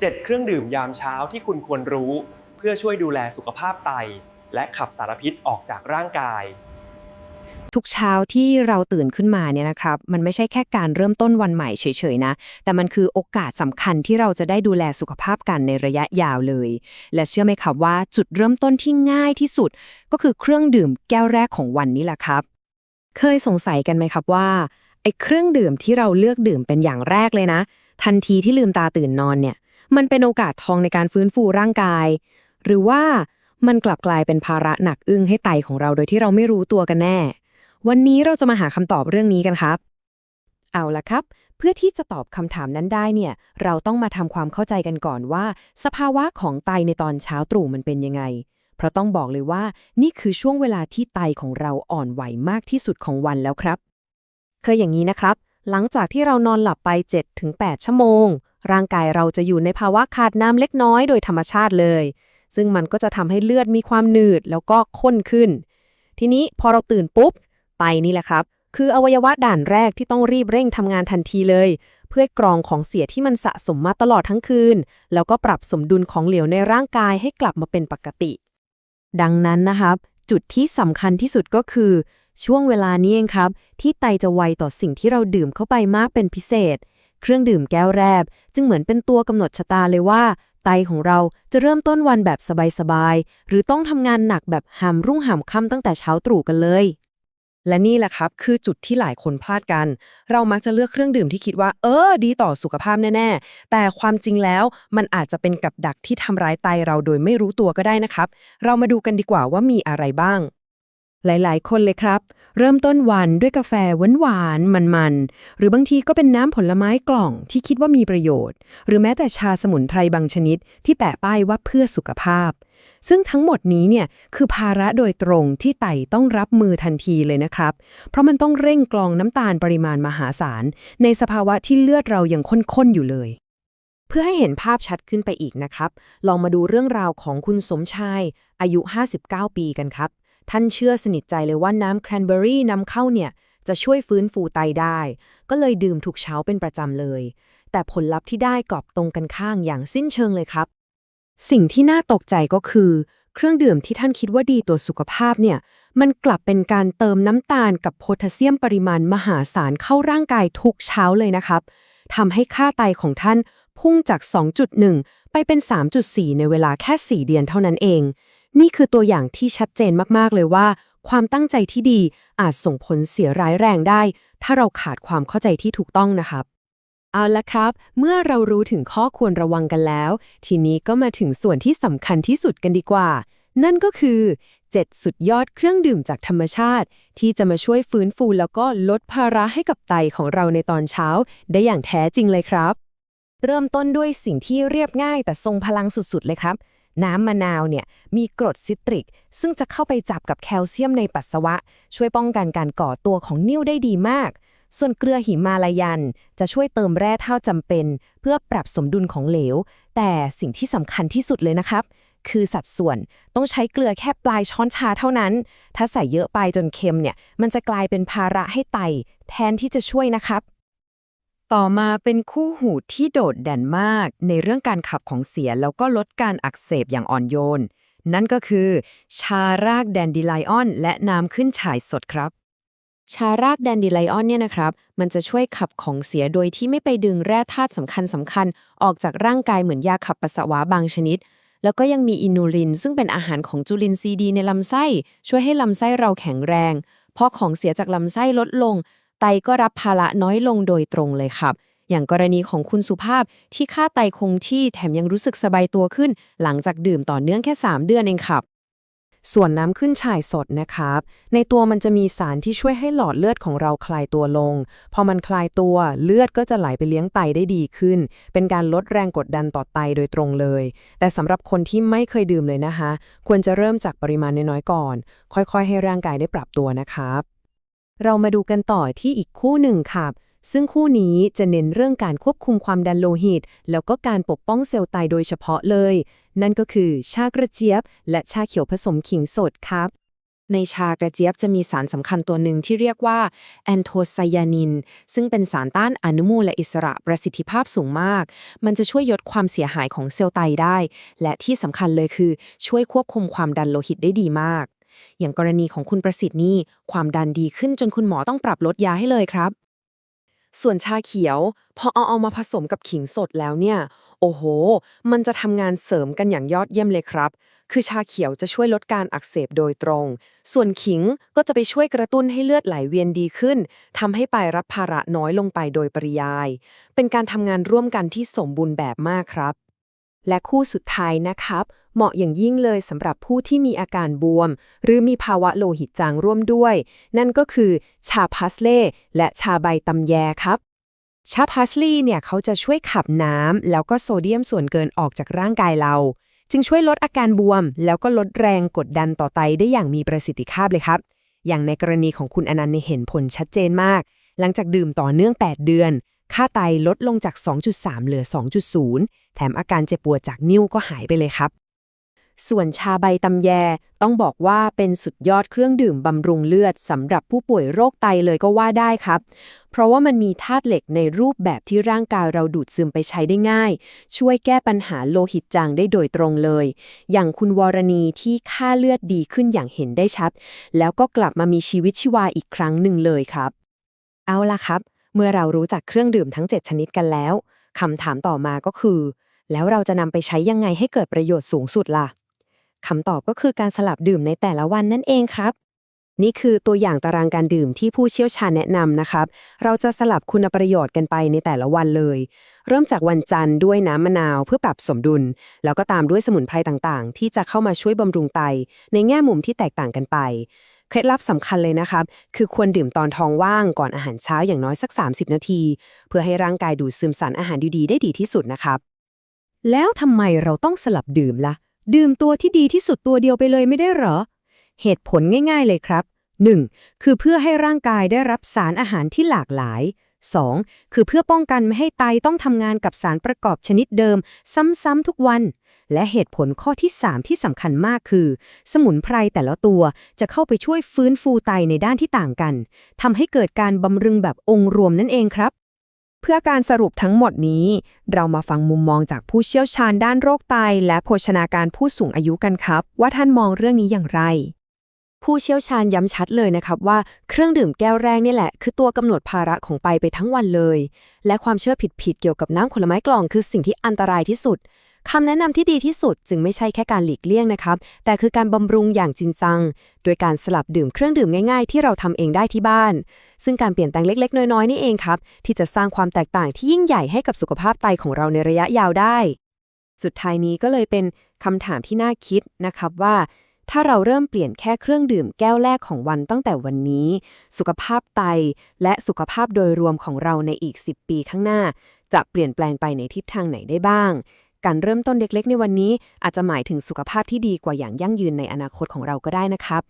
7 เครื่องดื่มยามเช้าที่คุณควรรู้ เพื่อช่วยดูแลสุขภาพไต และขับสารพิษออกจากร่างกาย ทุกเช้าที่เราตื่นขึ้นมาเนี่ยนะครับ มันไม่ใช่แค่การเริ่มต้นวันใหม่เฉยๆนะ แต่มันคือโอกาสสำคัญที่เราจะได้ดูแลสุขภาพกันในระยะยาวเลย และเชื่อไหมครับว่าจุดเริ่มต้นที่ง่ายที่สุด ก็คือเครื่องดื่มแก้วแรกของวันนี้แหละครับ เคยสงสัยกันไหมครับว่าไอ้เครื่องดื่มที่เราเลือกดื่มเป็นอย่างแรกเลยนะ ทันทีที่ลืมตาตื่นนอนเนี่ย มันเป็นโอกาสทองในการฟื้นฟูร่างกาย หรือว่ามันกลับกลายเป็นภาระหนักอึ้งให้ไตของเราโดยที่เราไม่รู้ตัวกันแน่ วันนี้เราจะมาหาคำตอบเรื่องนี้กันครับ เอาละครับ เพื่อที่จะตอบคำถามนั้นได้เนี่ย เราต้องมาทำความเข้าใจกันก่อนว่า สภาวะของไตในตอนเช้าตรู่มันเป็นยังไง เพราะต้องบอกเลยว่า นี่คือช่วงเวลาที่ไตของเราอ่อนไหวมากที่สุดของวันแล้วครับ เคยอย่างนี้นะครับ หลังจากที่เรานอนหลับไป 7-8 ชั่วโมง ร่างกายเราจะอยู่ในภาวะขาดน้ำเล็กน้อยโดยธรรมชาติเลย ซึ่งมันก็จะทำให้เลือดมีความหนืดแล้วก็ข้นขึ้น ทีนี้พอเราตื่นปุ๊บไตนี่แหละครับ คืออวัยวะด่านแรกที่ต้องรีบเร่งทำงานทันทีเลย เพื่อกรองของเสียที่มันสะสมมาตลอดทั้งคืน แล้วก็ปรับสมดุลของเหลวในร่างกายให้กลับมาเป็นปกติ ดังนั้นนะครับ จุดที่สำคัญที่สุดก็คือ ช่วงเวลานี้เองครับ ที่ไตจะไวต่อสิ่งที่เราดื่มเข้าไปมากเป็นพิเศษ เครื่องดื่มแก้วแรกจึงเหมือนเป็นตัวกำหนดชะตาเลยว่า ไตของเราจะเริ่มต้นวันแบบสบายๆ หรือต้องทำงานหนักแบบหามรุ่งหามค่ำตั้งแต่เช้าตรู่กันเลยและนี่แหละครับ คือจุดที่หลายคนพลาดกัน เรามักจะเลือกเครื่องดื่มที่คิดว่า เออ ดีต่อสุขภาพแน่ ๆ แต่ความจริงแล้วมันอาจจะเป็นกับดักที่ทำร้ายไตเราโดยไม่รู้ตัวก็ได้นะครับ เรามาดูกันดีกว่าว่ามีอะไรบ้าง หลายๆ คนเลยครับ เริ่มต้นวันด้วยกาแฟหวานๆมันๆ หรือบางทีก็เป็นน้ำผลไม้กล่องที่คิดว่ามีประโยชน์ หรือแม้แต่ชาสมุนไพรบางชนิด ที่แปะป้ายว่าเพื่อสุขภาพ ซึ่งทั้งหมดนี้เนี่ยคือภาระโดยตรงที่ไตต้องรับมือทันทีเลยนะครับ เพราะมันต้องเร่งกรองน้ำตาลปริมาณมหาศาล ในสภาวะที่เลือดเรายังข้นๆอยู่เลยเพื่อให้เห็นภาพชัดขึ้นไปอีกนะครับ ลองมาดูเรื่องราวของคุณสมชาย อายุ 59 ปีกันครับ ท่านเชื่อสนิทใจเลยว่าน้ำแครนเบอรี่นำเข้าเนี่ยจะช่วยฟื้นฟูไตได้ ก็เลยดื่มทุกเช้าเป็นประจำเลย แต่ผลลัพธ์ที่ได้กลับตรงกันข้างอย่างสิ้นเชิงเลยครับ สิ่งที่น่าตกใจก็คือ เครื่องดื่มที่ท่านคิดว่าดีต่อสุขภาพเนี่ย มันกลับเป็นการเติมน้ำตาลกับโพแทสเซียมปริมาณมหาศาลเข้าร่างกายทุกเช้าเลยนะครับทำให้ค่าไตของท่านพุ่งจาก 2.1 ไปเป็น 3.4 ในเวลาแค่ 4 เดือนเท่านั้นเอง นี่คือตัวอย่างที่ชัดเจนมากๆเลยว่า ความตั้งใจที่ดีอาจส่งผลเสียร้ายแรงได้ ถ้าเราขาดความเข้าใจที่ถูกต้องนะครับ เอาละครับ เมื่อเรารู้ถึงข้อควรระวังกันแล้ว ทีนี้ก็มาถึงส่วนที่สำคัญที่สุดกันดีกว่า นั่นก็คือ 7 สุดยอดเครื่องดื่มจากธรรมชาติ ที่จะมาช่วยฟื้นฟูแล้วก็ลดภาระให้กับไตของเราในตอนเช้า ได้อย่างแท้จริงเลยครับ เริ่มต้นด้วยสิ่งที่เรียบง่ายแต่ทรงพลังสุดๆเลยครับ น้ำมะนาวเนี่ยมีกรดซิตริก ซึ่งจะเข้าไปจับกับแคลเซียมในปัสสาวะ ช่วยป้องกันการก่อตัวของนิ่วได้ดีมาก ส่วนเกลือหิมาลายัน จะช่วยเติมแร่เท่าจำเป็น เพื่อปรับสมดุลของเหลว แต่สิ่งที่สำคัญที่สุดเลยนะครับ คือสัดส่วนต้องใช้เกลือแค่ปลายช้อนชาเท่านั้น ถ้าใส่เยอะไปจนเค็มเนี่ยมันจะกลายเป็นภาระให้ไต แทนที่จะช่วยนะครับ ต่อมาเป็นคู่หูที่โดดเด่นมากในเรื่องการขับของเสียแล้วก็ลดการอักเสบอย่างอ่อนโยน นั่นก็คือ ชารากแดนดิไลออน และน้ำขึ้นฉายสดครับ ชารากแดนดิไลออนเนี่ยนะครับ มันจะช่วยขับของเสียโดยที่ไม่ไปดึงแร่ธาตุสำคัญสำคัญออกจากร่างกายเหมือนยาขับปัสสาวะบางชนิด แล้วก็ยังมีอินูลิน ซึ่งเป็นอาหารของจุลินทรีย์ดีในลำไส้ ช่วยให้ลำไส้เราแข็งแรงพอของเสียจากลำไส้ลดลง ไตก็รับภาระน้อยลงโดยตรงเลยครับ อย่างกรณีของคุณสุภาพที่ค่าไตคงที่แถมยังรู้สึกสบายตัวขึ้น หลังจากดื่มต่อเนื่องแค่ 3 เดือนเองครับส่วนน้ำขึ้นฉ่ายสดนะครับ ในตัวมันจะมีสารที่ช่วยให้หลอดเลือดของเราคลายตัวลง พอมันคลายตัวเลือดก็จะไหลไปเลี้ยงไตได้ดีขึ้น เป็นการลดแรงกดดันต่อไตโดยตรงเลย แต่สำหรับคนที่ไม่เคยดื่มเลยนะคะ ควรจะเริ่มจากปริมาณน้อยๆก่อน ค่อยๆ ให้ร่างกายได้ปรับตัวนะครับ เรามาดูกันต่อที่อีกคู่หนึ่งครับซึ่งคู่นี้จะเน้นเรื่องการควบคุมความดันโลหิต แล้วก็การปกป้องเซลล์ไตโดยเฉพาะเลย นั่นก็คือชากระเจี๊ยบ และชาเขียวผสมขิงสดครับ ในชากระเจี๊ยบจะมีสารสำคัญตัวหนึ่งที่เรียกว่าแอนโทไซยานิน ซึ่งเป็นสารต้านอนุมูลและอิสระประสิทธิภาพสูงมาก มันจะช่วยลดความเสียหายของเซลล์ไตได้ และที่สำคัญเลยคือ ช่วยควบคุมความดันโลหิตได้ดีมาก อย่างกรณีของคุณประสิทธิ์นี่ความดันดีขึ้นจนคุณหมอต้องปรับลดยาให้เลยครับ ส่วนชาเขียว พอเอาเอามาผสมกับขิงสดแล้วเนี่ย โอ้โห มันจะทำงานเสริมกันอย่างยอดเยี่ยมเลยครับ คือชาเขียวจะช่วยลดการอักเสบโดยตรง ส่วนขิงก็จะไปช่วยกระตุ้นให้เลือดไหลเวียนดีขึ้นทำให้ไปรับภาระน้อยลงไปโดยปริยาย เป็นการทำงานร่วมกันที่สมบูรณ์แบบมากครับ และคู่สุดท้ายนะครับ เหมาะอย่างยิ่งเลยสำหรับผู้ที่มีอาการบวม หรือมีภาวะโลหิตจางร่วมด้วย นั่นก็คือชาพาสเล่และชาใบตำแยครับ ชาพาสลีเนี่ยเขาจะช่วยขับน้ำแล้วก็โซเดียมส่วนเกินออกจากร่างกายเรา จึงช่วยลดอาการบวม แล้วก็ลดแรงกดดันต่อไตได้อย่างมีประสิทธิภาพเลยครับ อย่างในกรณีของคุณอนันต์เนี่ยเห็นผลชัดเจนมาก หลังจากดื่มต่อเนื่อง 8 เดือน ค่าไตลดลงจาก 2.3 เหลือ 2.0 แถมอาการเจ็บปวดจากนิ้วก็หายไปเลยครับ ส่วนชาใบตำแยต้องบอกว่าเป็นสุดยอดเครื่องดื่มบำรุงเลือดสำหรับผู้ป่วยโรคไตเลยก็ว่าได้ครับ เพราะว่ามันมีธาตุเหล็กในรูปแบบที่ร่างกายเราดูดซึมไปใช้ได้ง่าย ช่วยแก้ปัญหาโลหิตจางได้โดยตรงเลย อย่างคุณวรณีที่ค่าเลือดดีขึ้นอย่างเห็นได้ชัด แล้วก็กลับมามีชีวิตชีวาอีกครั้งหนึ่งเลยครับเอาล่ะครับ เมื่อเรารู้จักเครื่องดื่มทั้ง 7 ชนิดกันแล้วคำถามต่อมาก็คือ แล้วเราจะนำไปใช้ยังไงให้เกิดประโยชน์สูงสุดล่ะคำตอบก็คือการสลับดื่มในแต่ละวันนั่นเองครับ นี่คือตัวอย่างตารางการดื่มที่ผู้เชี่ยวชาญแนะนำนะครับ เราจะสลับคุณประโยชน์กันไปในแต่ละวันเลย เริ่มจากวันจันทร์ด้วยน้ำมะนาวเพื่อปรับสมดุล แล้วก็ตามด้วยสมุนไพรต่างๆ ที่จะเข้ามาช่วยบำรุงไต ในแง่มุมที่แตกต่างกันไป เคล็ดลับสำคัญเลยนะครับ คือควรดื่มตอนท้องว่างก่อนอาหารเช้าอย่างน้อยสัก 30 นาที เพื่อให้ร่างกายดูดซึมสารอาหารดีๆได้ดีที่สุดนะครับ แล้วทำไมเราต้องสลับดื่มล่ะ ดื่มตัวที่ดีที่สุดตัวเดียวไปเลยไม่ได้เหรอ เหตุผลง่าย ๆ เลยครับ 1. คือเพื่อให้ร่างกายได้รับสารอาหารที่หลากหลาย 2. คือเพื่อป้องกันไม่ให้ไตต้องทำงานกับสารประกอบชนิดเดิม ซ้ำๆทุกวัน และเหตุผลข้อที่ 3 ที่สำคัญมากคือ สมุนไพรแต่ละตัวจะเข้าไปช่วยฟื้นฟูไตในด้านที่ต่างกันทำให้เกิดการบำรุงแบบองค์รวมนั่นเองครับ เพื่อการสรุปทั้งหมดนี้ เรามาฟังมุมมองจากผู้เชี่ยวชาญด้านโรคไต และโภชนาการผู้สูงอายุกันครับ ว่าท่านมองเรื่องนี้อย่างไร ผู้เชี่ยวชาญย้ำชัดเลยนะครับว่าเครื่องดื่มแก้วแรกนี่แหละ คือตัวกำหนดภาระของไปไปทั้งวันเลย และความเชื่อผิดๆเกี่ยวกับน้ำผลไม้กล่องคือสิ่งที่อันตรายที่สุดคำแนะนำที่ดีที่สุดจึงไม่ใช่แค่การหลีกเลี่ยงนะครับ แต่คือการบำรุงอย่างจริงจัง โดยการสลับดื่มเครื่องดื่มง่ายๆ ที่เราทำเองได้ที่บ้าน ซึ่งการเปลี่ยนแปลงเล็ก ๆ น้อยๆ นี่เองครับ ที่จะสร้างความแตกต่างที่ยิ่งใหญ่ให้กับสุขภาพไตของเราในระยะยาวได้ สุดท้ายนี้ก็เลยเป็นคำถามที่น่าคิดนะครับว่า ถ้าเราเริ่มเปลี่ยนแค่เครื่องดื่มแก้วแรกของวันตั้งแต่วันนี้ สุขภาพไตและสุขภาพโดยรวมของเราในอีก 10 ปีข้างหน้า จะเปลี่ยนแปลงไปในทิศทางไหนได้บ้าง การเริ่มต้นเล็กๆ ในวันนี้อาจจะหมายถึงสุขภาพที่ดีกว่าอย่างยั่งยืนในอนาคตของเราก็ได้นะครับ